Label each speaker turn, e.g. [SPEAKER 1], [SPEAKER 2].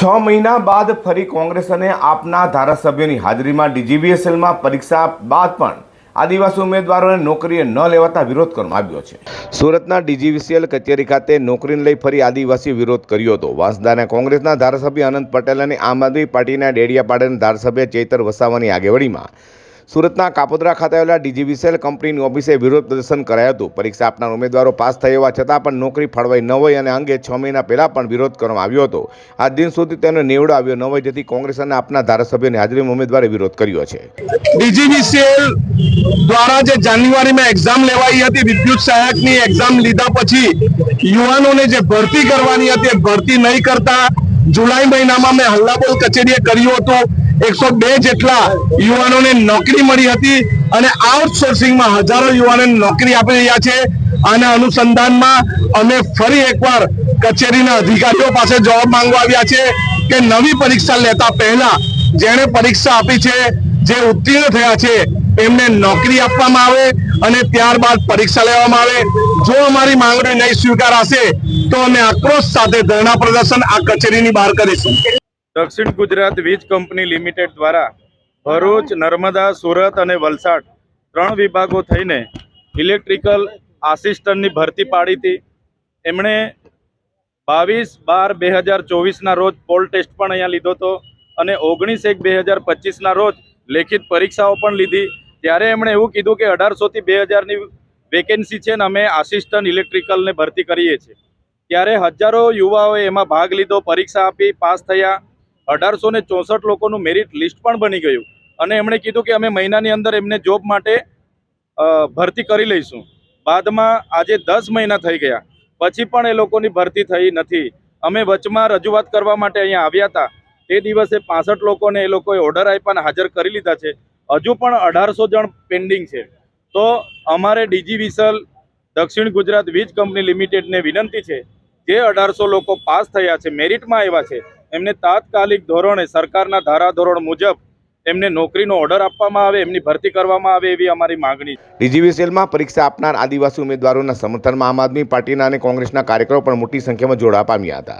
[SPEAKER 1] છ મહિના બાદ ફરી કોંગ્રેસ અને આપના ધારાસભ્યોની હાજરીમાં ડીજીબીએસએલમાં પરીક્ષા બાદ પણ આદિવાસી ઉમેદવારોને નોકરીએ ન લેવાતા વિરોધ કરવામાં આવ્યો છે. સુરતના ડીજીવીસીએલ કચેરી ખાતે નોકરીને લઈ ફરી આદિવાસી વિરોધ કર્યો હતો. વાંસદાના કોંગ્રેસના ધારાસભ્ય અનંત પટેલ અને આમ આદમી પાર્ટીના ડેડિયાપાડાના ધારાસભ્ય ચૈતર વસાવાની આગેવાનીમાં સુરતના કાપોદરા ખાતે આવેલા ડીજીવીસીએલ કંપનીની ઓફિસે વિરોધ પ્રદર્શન કરાયું હતું. પરીક્ષા આપનાર ઉમેદવારો પાસ થયા હોવા છતાં પણ નોકરી ફળવાઈ ન હોય અને અંગે છ મહિના પહેલાં પણ વિરોધ કરવામાં આવ્યો હતો. આ દિન સુધી તેનો નિવડો આવ્યો ન હોય જેથી કોંગ્રેસ અને આપના ધારાસભ્યોની હાજરીમાં ઉમેદવારે વિરોધ કર્યો છે.
[SPEAKER 2] ડીજીવીસીએલ દ્વારા જે જાન્યુઆરીમાં એક્ઝામ લેવાઈ હતી, વિદ્યુત સહાયકની એક્ઝામ લીધા પછી યુવાનોને જે ભરતી કરવાની હતી એ ભરતી નહીં કરતા જુલાઈ મહિનામાં મેં હલ્લાબોલ કચેરીએ કર્યું હતું. એકસો બે જેટલા યુવાનોને નોકરી મળી હતી અને આઉટસોર્સિંગમાં હજારો યુવાનોને નોકરી આપી રહ્યા છે. આના અનુસંધાનમાં અમે ફરી એકવાર કચેરીના અધિકારીઓ પાસે જવાબ માંગવા આવ્યા છે કે નવી પરીક્ષા લેતા પહેલા જેણે પરીક્ષા આપી છે, જે ઉત્તીર્ણ થયા છે, એમને નોકરી આપવામાં આવે અને ત્યારબાદ પરીક્ષા લેવામાં આવે. જો અમારી માંગણી નહીં સ્વીકારાશે, તો અમે આક્રોશ સાથે ધરણા પ્રદર્શન આ કચેરીની બહાર કરીશું.
[SPEAKER 3] દક્ષિણ ગુજરાત વીજ કંપની લિમિટેડ દ્વારા ભરૂચ, નર્મદા, સુરત અને વલસાડ ત્રણ વિભાગો થઈને ઇલેક્ટ્રિકલ આસિસ્ટન્ટની ભરતી પાડી હતી. એમણે બાવીસ બાર બે હજાર ચોવીસના રોજ પોલ ટેસ્ટ પણ અહીંયા લીધો હતો અને ઓગણીસ એક બે હજાર પચીસના રોજ લેખિત પરીક્ષાઓ પણ લીધી. ત્યારે એમણે એવું કીધું કે અઢારસોથી બે હજારની વેકેન્સી છે ને અમે આસિસ્ટન્ટ ઇલેક્ટ્રિકલને ભરતી કરીએ છીએ. ત્યારે હજારો યુવાઓએ એમાં ભાગ લીધો, પરીક્ષા આપી, પાસ થયા. અઢારસો ને ચોસઠ લોકોનું મેરિટ લિસ્ટ પણ બની ગયું. અને એમણે કીધું કે અમે મહિનાની અંદર એમને જોબ માટે ભરતી કરી લઈશું. બાદમાં આજે દસ મહિના થઈ ગયા. પછી પણ એ લોકોની ભરતી થઈ નથી. અમે વચમાં રજૂઆત કરવા માટે અહીંયા આવ્યા હતા. તે દિવસે પાસઠ લોકોને એ લોકોએ ઓર્ડર આપ્યા હાજર કરી લીધા છે. હજુ પણ અઢારસો જણ પેન્ડિંગ છે. તો અમારે ડીજી દક્ષિણ ગુજરાત વીજ કંપની લિમિટેડને વિનંતી છે. જે અઢારસો લોકો પાસ થયા છે મેરિટમાં આવ્યા છે એમને તાત્કાલિક ધોરણે, સરકારના ધારાધોરણ મુજબ એમને નોકરીનો ઓર્ડર આપવામાં આવે, એમની ભરતી કરવામાં આવે એવી અમારી માગણી છે.
[SPEAKER 1] ડીજીવીસીએલમાં પરીક્ષા આપનાર આદિવાસી ઉમેદવારોના સમર્થનમાં આમ આદમી પાર્ટીના અને કોંગ્રેસના કાર્યકરો પણ મોટી સંખ્યામાં જોડા પામ્યા હતા.